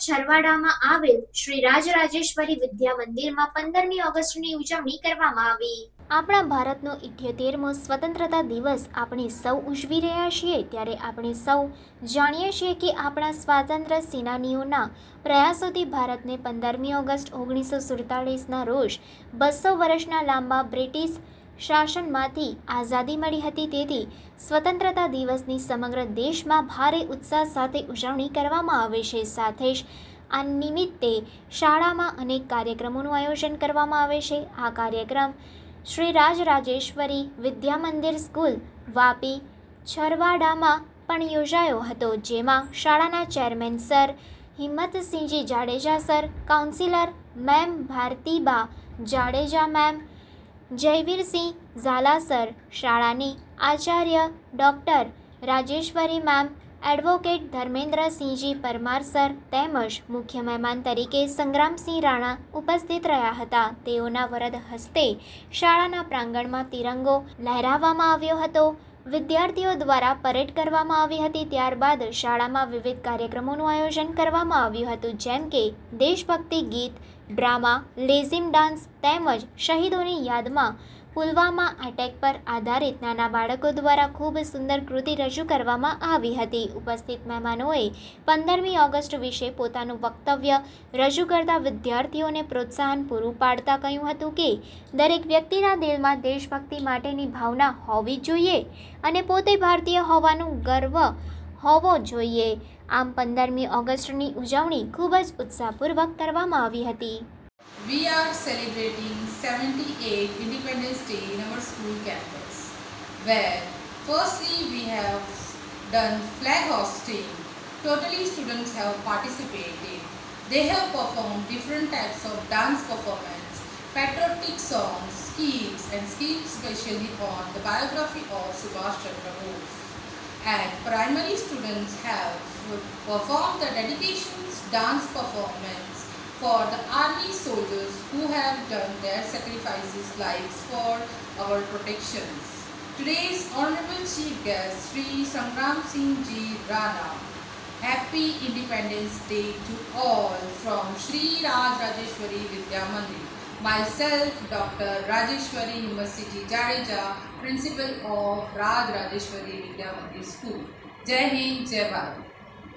છરવાડામાં આવેલ શ્રી રાજરાજેશ્વરી વિદ્યા મંદિરમાં પંદરમી ઓગસ્ટની ઉજવણી કરવામાં આવી. આપણા ભારતનો ઇઠ્યોતેરમો સ્વતંત્રતા દિવસ આપણે સૌ ઉજવી રહ્યા છીએ ત્યારે આપણે સૌ જાણીએ છીએ કે આપણા સ્વાતંત્ર્ય સેનાનીઓના પ્રયાસોથી ભારતને પંદરમી ઓગસ્ટ ઓગણીસો સુડતાલીસના રોજ બસો વર્ષના લાંબા બ્રિટિશ શાસનમાંથી આઝાદી મળી હતી તેથી સ્વતંત્રતા દિવસની સમગ્ર દેશમાં ભારે ઉત્સાહ સાથે ઉજવણી કરવામાં આવે છે. સાથે જ આ નિમિત્તે શાળામાં અનેક કાર્યક્રમોનું આયોજન કરવામાં આવે છે. આ કાર્યક્રમ શ્રી રાજરાજેશ્વરી વિદ્યા મંદિર સ્કૂલ વાપી છરવાડામાં પણ યોજાયો હતો, જેમાં શાળાના chairman sir Himmatsinhji Jadeja, sir councillor ma'am Bharatiba Jadeja ma'am Jayveersinh ઝાલાસર શાળાની Acharya doctor Rajeshwari ma'am, advocate Dharmendrasinhji Parmar sir તેમજ મુખ્ય મહેમાન તરીકે સંગ્રામસિંહ રાણા ઉપસ્થિત રહ્યા હતા. તેઓના વરદ હસ્તે શાળાના પ્રાંગણમાં તિરંગો લહેરાવવામાં આવ્યો હતો. વિદ્યાર્થીઓ દ્વારા પરેડ કરવામાં આવી હતી, ત્યારબાદ શાળામાં વિવિધ કાર્યક્રમોનું આયોજન કરવામાં આવ્યું હતું, જેમ કે દેશભક્તિ ગીત, ડ્રામા, લેઝિમ ડાન્સ તેમજ શહીદોની યાદમાં પુલવામા એટેક પર આધારિત નાના બાળકો દ્વારા ખૂબ સુંદર કૃતિ રજૂ કરવામાં આવી હતી. ઉપસ્થિત મહેમાનોએ પંદરમી ઓગસ્ટ વિશે પોતાનું વક્તવ્ય રજૂ કરતા વિદ્યાર્થીઓને પ્રોત્સાહન પૂરું પાડતા કહ્યું હતું કે, દરેક વ્યક્તિના દિલમાં દેશભક્તિ માટેની ભાવના હોવી જોઈએ અને પોતે ભારતીય હોવાનું ગર્વ હોવો જોઈએ. આમ પંદરમી ઓગસ્ટની ઉજવણી ખૂબ જ ઉત્સાહપૂર્વક કરવામાં આવી હતી. We are celebrating 78 Independence Day in our school campus, where firstly we have done flag hosting. Totally students have participated. They have performed different types of dance performance, patriotic songs, skits and skits especially on the biography of Subhash Chandra Bose. And primary students have performed the dedications dance performance for the army soldiers who have done their sacrifices lives for our protections. Today's Honorable Chief Guest Sri Sangram Singh Ji Rana. Happy Independence Day to all from Sri Raj Rajeshwari Vidya Mandir. Myself, Dr. Rajeshwari Himmasiji Jadeja, Principal of Raj Rajeshwari Vidya Mandir School. Jai Hind, Jai Bharat.